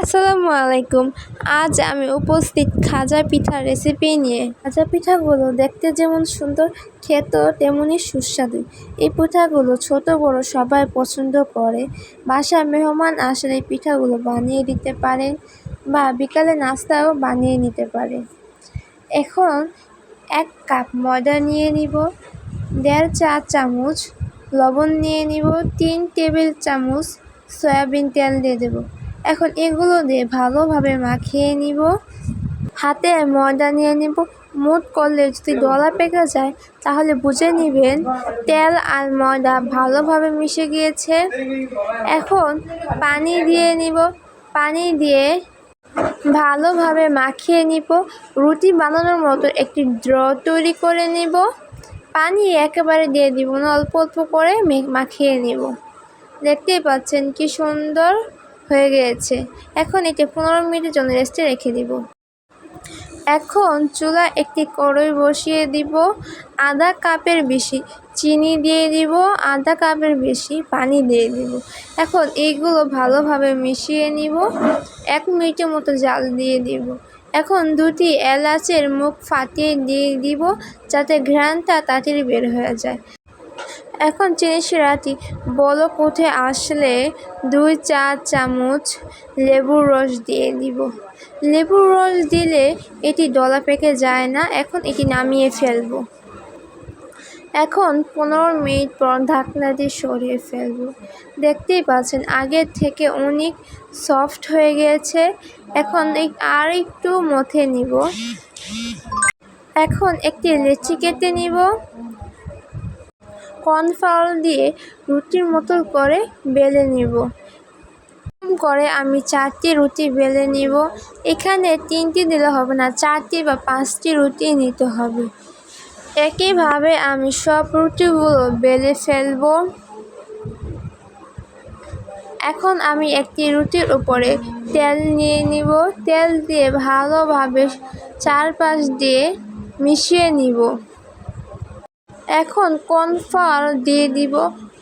আসসালামু আলাইকুম। আজ আমি উপস্থিত খাজা পিঠার রেসিপি নিয়ে। খাজা পিঠাগুলো দেখতে যেমন সুন্দর, খেতেও তেমনই সুস্বাদু। এই পিঠাগুলো ছোট, বড় সবাই পছন্দ করে। বাসায় মেহমান আসলে এই পিঠাগুলো বানিয়ে দিতে পারেন বা বিকালে নাস্তাও বানিয়ে নিতে পারে। এখন এক কাপ ময়দা নিয়ে নিব, দেড় চা চামচ লবণ নিয়ে নিব, তিন টেবিল চামচ সয়াবিন তেল দিয়ে দেবো। এখন এগুলো দিয়ে ভালোভাবে মাখিয়ে নিব। হাতে ময়দা নিয়ে নিব। মুট করলে যদি ডলা পেকে যায়, তাহলে বুঝে নেবেন তেল আর ময়দা ভালোভাবে মিশে গিয়েছে। এখন পানি দিয়ে নিব। পানি দিয়ে ভালোভাবে মাখিয়ে নিব। রুটি বানানোর মতো একটি ড্র তৈরি করে নিব। পানি একেবারে দিয়ে দিব না, অল্প অল্প করে মাখিয়ে নিব। দেখতেই পাচ্ছেন কি সুন্দর হয়ে গিয়েছে। এখন এটি পনেরো মিনিটের জন্য রেস্টে রেখে দিব। এখন চুলা একটি কড়ই বসিয়ে দিব আধা কাপের বেশি। চিনি দিয়ে দিব আধা কাপের বেশি পানি দিয়ে দিব। এখন এইগুলো ভালোভাবে মিশিয়ে নিব। এক মিনিটের মতো জাল দিয়ে দিব। এখন দুটি এলাচের মুখ ফাটিয়ে দিয়ে দিব যাতে ঘ্রাণটা তাড়াতাড়ি বের হয়ে যায়। এখন চিনি শিরাটি বলক উঠে আসলে দুই চা চামচ লেবুর রস দিয়ে দিব। লেবুর রস দিলে এটি ডলা পেকে যায় না, এখন এটি নামিয়ে ফেলব। এখন পনেরো মিনিট পর ঢাকনা দিয়ে সরিয়ে ফেলব। দেখতেই পাচ্ছেন আগের থেকে অনেক সফট হয়ে গিয়েছে এখন আর একটু মথে নিব। এখন একটি লেচি কেটে নিব। কর্নফ্লাওয়ার দিয়ে রুটির মতো করে বেলে নিব। করে আমি চারটি রুটি বেলে নিব। এখানে তিনটি দিলে হবে না, চারটি বা পাঁচটি রুটি নিতে হবে। একইভাবে আমি সব রুটিগুলো বেলে ফেলব। এখন আমি একটি রুটির উপরে তেল নিয়ে নিব। তেল দিয়ে ভালোভাবে চারপাশ দিয়ে মিশিয়ে নিব। এখন কর্নফ্লাওয়ার দিয়ে দিব।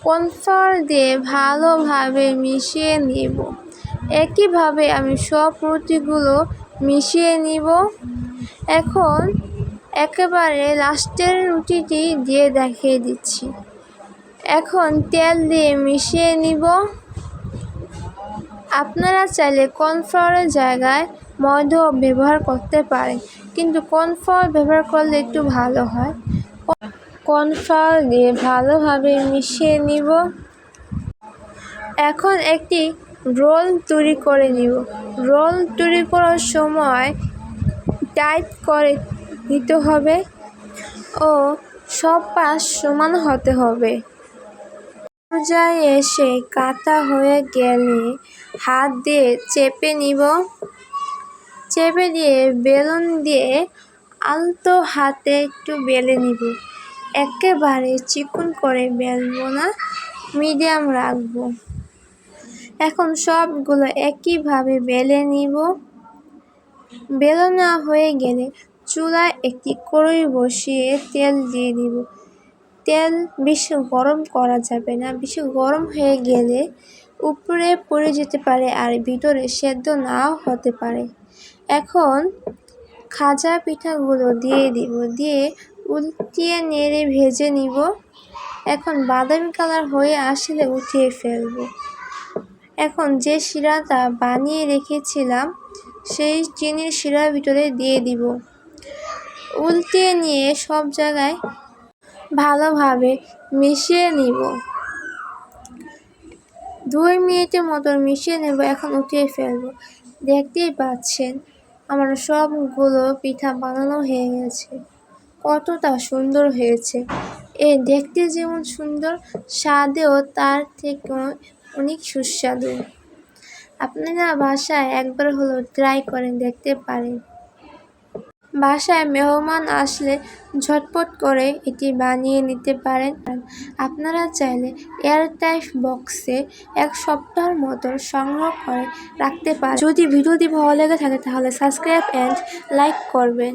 কর্নফ্লাওয়ার দিয়ে ভালোভাবে মিশিয়ে নিব। একইভাবে আমি সব রুটিগুলো মিশিয়ে নিব। এখন একেবারে লাস্টের রুটিটি দিয়ে দেখিয়ে দিচ্ছি। এখন তেল দিয়ে মিশিয়ে নিব। আপনারা চাইলে কর্নফ্লাওয়ারের জায়গায় ময়দাও ব্যবহার করতে পারেন। কিন্তু কর্নফ্লাওয়ার ব্যবহার করলে একটু ভালো হয়। কর্নফ্লাওয়ার দিয়ে ভালোভাবে মিশিয়ে নিব। এখন একটি রোল তৈরি করে নিব। রোল তৈরি করার সময় টাইট করে নিতে হবে ও সব পাশ সমান হতে হবে। পর্যায়ে এসে কাটা হয়ে গেলে হাত দিয়ে চেপে নিব। চেপে দিয়ে বেলুন দিয়ে আলতো হাতে একটু বেলে নিব। একেবারে চিকন করে বেলবো না, মিডিয়াম রাখব। এখন সবগুলো একইভাবে বেলে নিব। বেলনা হয়ে গেলে চুলায় একটি কড়াই বসিয়ে তেল দিয়ে দিব। তেল বেশি গরম করা যাবে না, বেশি গরম হয়ে গেলে উপরে পড়ে যেতে পারে আর ভিতরে সেদ্ধ নাও হতে পারে। এখন খাজা পিঠাগুলো দিয়ে দিব, দিয়ে উল্টিয়ে নেড়ে ভেজে নিব। এখন বাদামি কালার হয়ে আসলে উঠিয়ে ফেলব। এখন যে শিরাটা বানিয়ে রেখেছিলাম, সেই চিনির শিরার ভিতরে দিয়ে দিব। উল্টিয়ে নিয়ে সব জায়গায় ভালোভাবে মিশিয়ে নিব। দুই মিনিটের মতো মিশিয়ে নেব, এখন উঠিয়ে ফেলব। দেখতেই পাচ্ছেন, আমার সবগুলো পিঠা বানানো হয়ে গেছে। কতটা সুন্দর হয়েছে। এ দেখতে যেমন সুন্দর, স্বাদেও তার থেকে অনেক সুস্বাদু। আপনারা বাসায় একবার হলো ট্রাই করে দেখতে পারেন। বাসায় মেহমান আসলে ঝটপট করে এটি বানিয়ে নিতে পারেন। আপনারা চাইলে এয়ারটাইট বক্সে এক সপ্তাহের মতো সংগ্রহ করে রাখতে পারেন। যদি ভিডিওটি ভালো লেগে থাকে তাহলে সাবস্ক্রাইব অ্যান্ড লাইক করবেন।